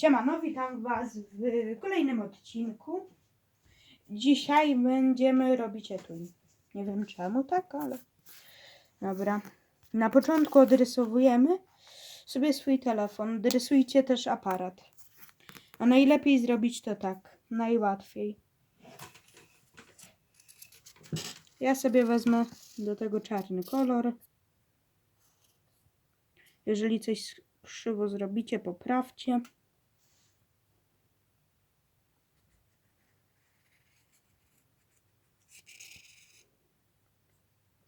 Siemano, witam Was w kolejnym odcinku. Dzisiaj będziemy robić etui. Nie wiem czemu tak, ale... Dobra. Na początku odrysowujemy sobie swój telefon. Odrysujcie też aparat. A najlepiej zrobić to tak. Najłatwiej. Ja sobie wezmę do tego czarny kolor. Jeżeli coś krzywo zrobicie, poprawcie.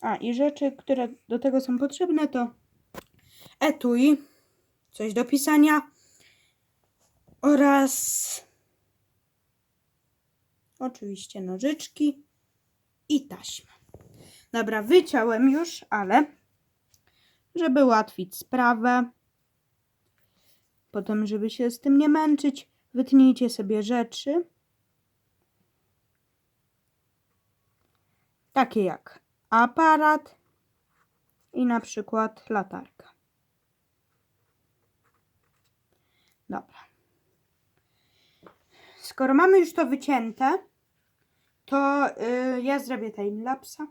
A i rzeczy, które do tego są potrzebne, to etui, coś do pisania oraz oczywiście nożyczki i taśma. Dobra, wyciąłem już, ale żeby ułatwić sprawę, potem żeby się z tym nie męczyć, wytnijcie sobie rzeczy takie jak aparat i na przykład latarka. Dobra. Skoro mamy już to wycięte, to yy, ja zrobię timelapsa.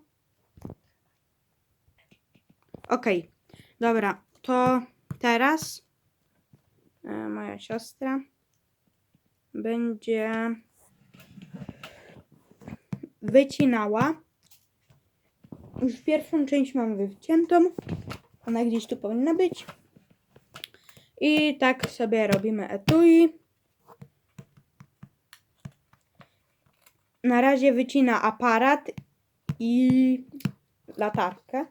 Ok, dobra, to teraz yy, moja siostra będzie wycinała już pierwszą część mam wyciętą. Ona gdzieś tu powinna być. I tak sobie robimy etui. Na razie wycina aparat i latarkę.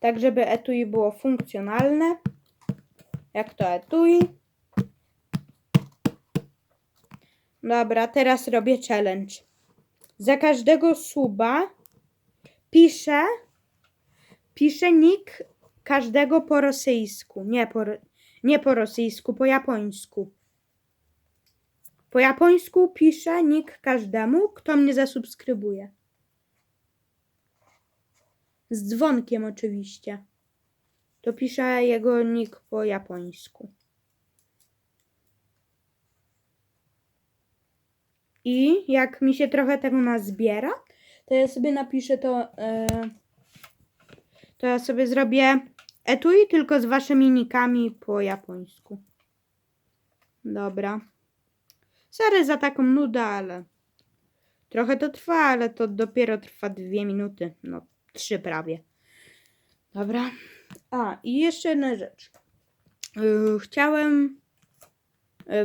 Tak, żeby etui było funkcjonalne. Jak to etui. Dobra, teraz robię challenge za każdego suba piszę, piszę nick każdego po rosyjsku. Nie po, nie po rosyjsku, po japońsku. Po japońsku piszę nick każdemu, kto mnie zasubskrybuje. Z dzwonkiem oczywiście. To piszę jego nick po japońsku. I jak mi się trochę tego nazbiera, to ja sobie napiszę to. Yy, to ja sobie zrobię etui tylko z waszymi nikami po japońsku. Dobra. Sorry za taką nudę, ale trochę to trwa, ale to dopiero trwa dwie minuty. No, trzy prawie. Dobra. A, i jeszcze jedna rzecz. Yy, chciałem E,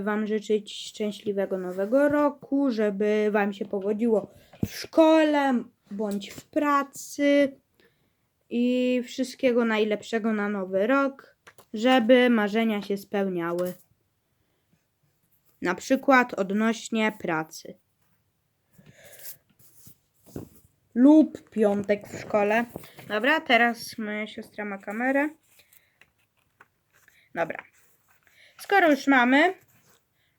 Wam życzyć szczęśliwego nowego roku, żeby Wam się powodziło w szkole bądź w pracy i wszystkiego najlepszego na nowy rok, żeby marzenia się spełniały. Na przykład odnośnie pracy. Lub piątek w szkole. Dobra, teraz moja siostra ma kamerę. Dobra. Skoro już mamy,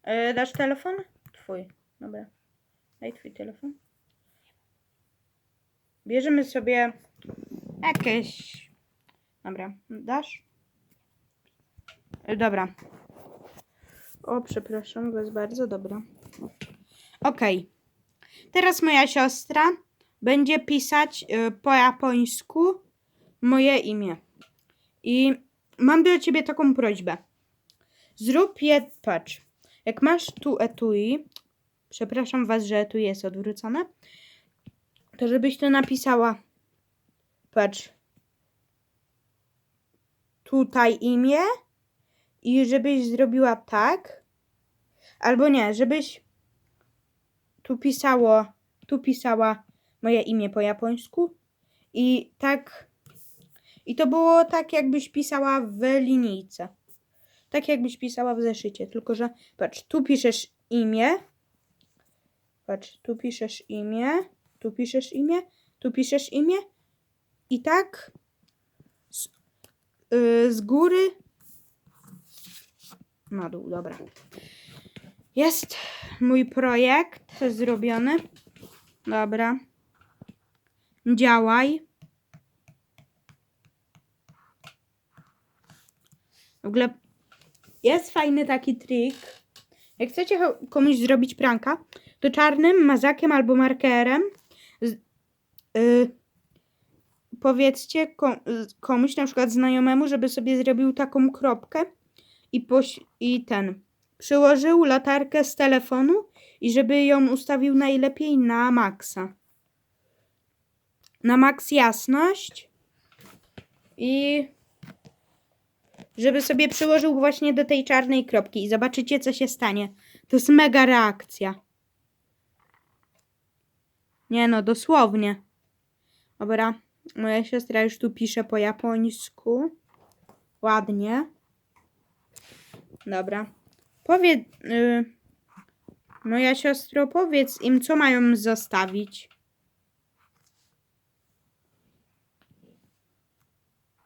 Yy, dasz telefon? Twój. Dobra. Daj twój telefon. Bierzemy sobie jakieś. Dobra. Dasz? Yy, dobra. O, przepraszam was bardzo. Dobra. Ok. Teraz moja siostra będzie pisać yy, po japońsku moje imię. I mam do ciebie taką prośbę. Zrób je, patrz. Jak masz tu etui, przepraszam was, że etui jest odwrócone, to żebyś to napisała, patrz, tutaj imię i żebyś zrobiła tak, albo nie, żebyś tu pisało, tu pisała moje imię po japońsku i tak, i to było tak, jakbyś pisała w linijce. Tak jakbyś pisała w zeszycie, tylko że patrz, tu piszesz imię. Patrz, tu piszesz imię, tu piszesz imię, tu piszesz imię i tak z, yy, z góry na dół, dobra. Jest mój projekt zrobiony. Dobra. Działaj. W ogóle jest fajny taki trik. Jak chcecie komuś zrobić pranka, to czarnym mazakiem albo markerem z, y, powiedzcie ko- z- komuś, na przykład znajomemu, żeby sobie zrobił taką kropkę i, poś- i ten przyłożył latarkę z telefonu i żeby ją ustawił najlepiej na maksa. Na maks jasność i żeby sobie przyłożył właśnie do tej czarnej kropki i zobaczycie, co się stanie. To jest mega reakcja. Nie no, dosłownie. Dobra, moja siostra już tu pisze po japońsku. Ładnie. Dobra. Powiedz, y, moja siostro, powiedz im, co mają zostawić.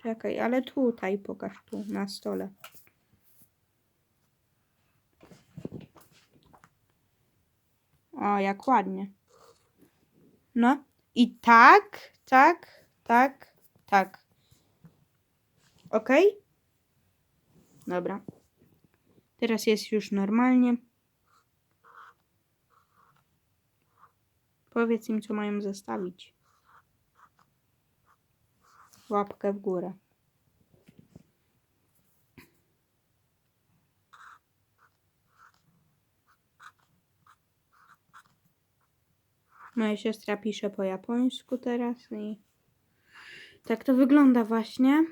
Czekaj, ale tutaj pokaż tu na stole. O, jak ładnie. No i tak, tak, tak, tak. Ok? Dobra. Teraz jest już normalnie. Powiedz im, co mają zostawić. Łapkę w górę. Moja siostra pisze po japońsku teraz i tak to wygląda właśnie.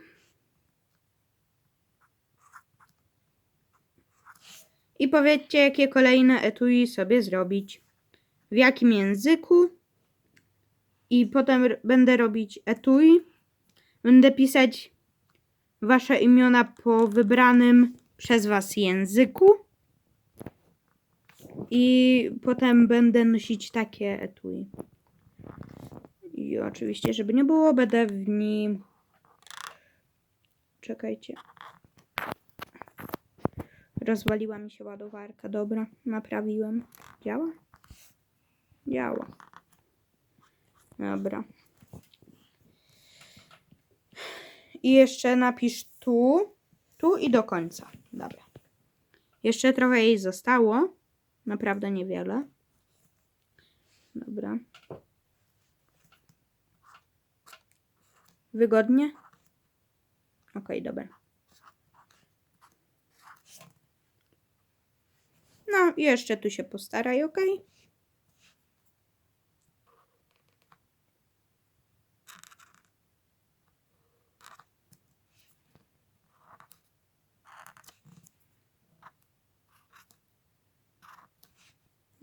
I powiedzcie, jakie kolejne etui sobie zrobić. W jakim języku. I potem będę robić etui. Będę pisać wasze imiona po wybranym przez was języku. I potem będę nosić takie etui. I oczywiście, żeby nie było, będę w nim. Czekajcie. Rozwaliła mi się ładowarka. Dobra, naprawiłem. Działa? Działa. Dobra. I jeszcze napisz tu, tu i do końca. Dobra. Jeszcze trochę jej zostało. Naprawdę niewiele. Dobra. Wygodnie? Okej, dobra. No, jeszcze tu się postaraj, ok?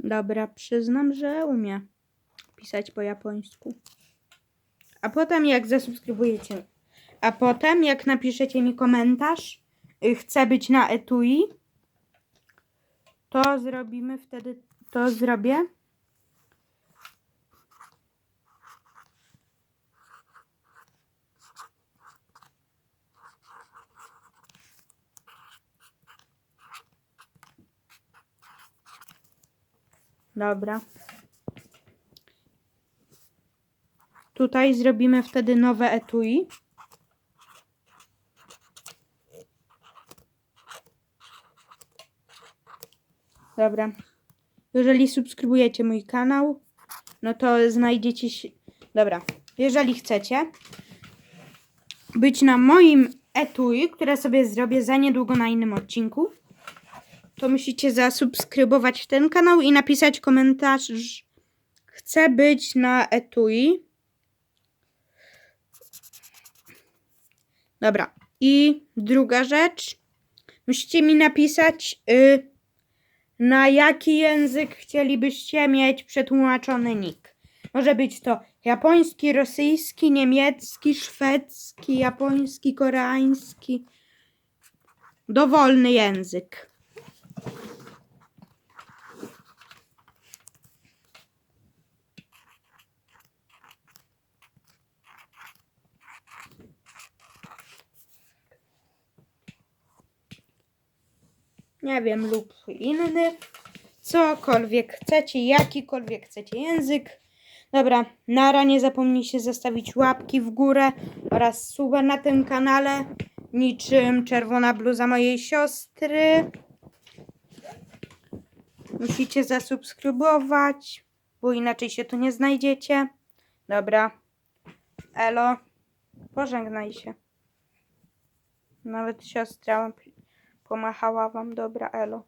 Dobra, przyznam, że umie pisać po japońsku. A potem jak zasubskrybujecie, a potem jak napiszecie mi komentarz, y, chcę być na etui, to zrobimy wtedy, to zrobię. Dobra. Tutaj zrobimy wtedy nowe etui. Dobra. Jeżeli subskrybujecie mój kanał, no to znajdziecie się. Dobra. Jeżeli chcecie być na moim etui, które sobie zrobię za niedługo na innym odcinku, to musicie zasubskrybować ten kanał i napisać komentarz. Chcę być na etui. Dobra. I druga rzecz. Musicie mi napisać, y, na jaki język chcielibyście mieć przetłumaczony nick. Może być to japoński, rosyjski, niemiecki, szwedzki, japoński, koreański. Dowolny język. Nie wiem, lub inny, cokolwiek chcecie, jakikolwiek chcecie język. Dobra, nara, nie zapomnijcie zostawić łapki w górę oraz suba na tym kanale. niczym czerwona bluza mojej siostry. Musicie zasubskrybować, bo inaczej się tu nie znajdziecie. Dobra. Elo. Pożegnaj się. Nawet siostra pomachała wam. Dobra, elo.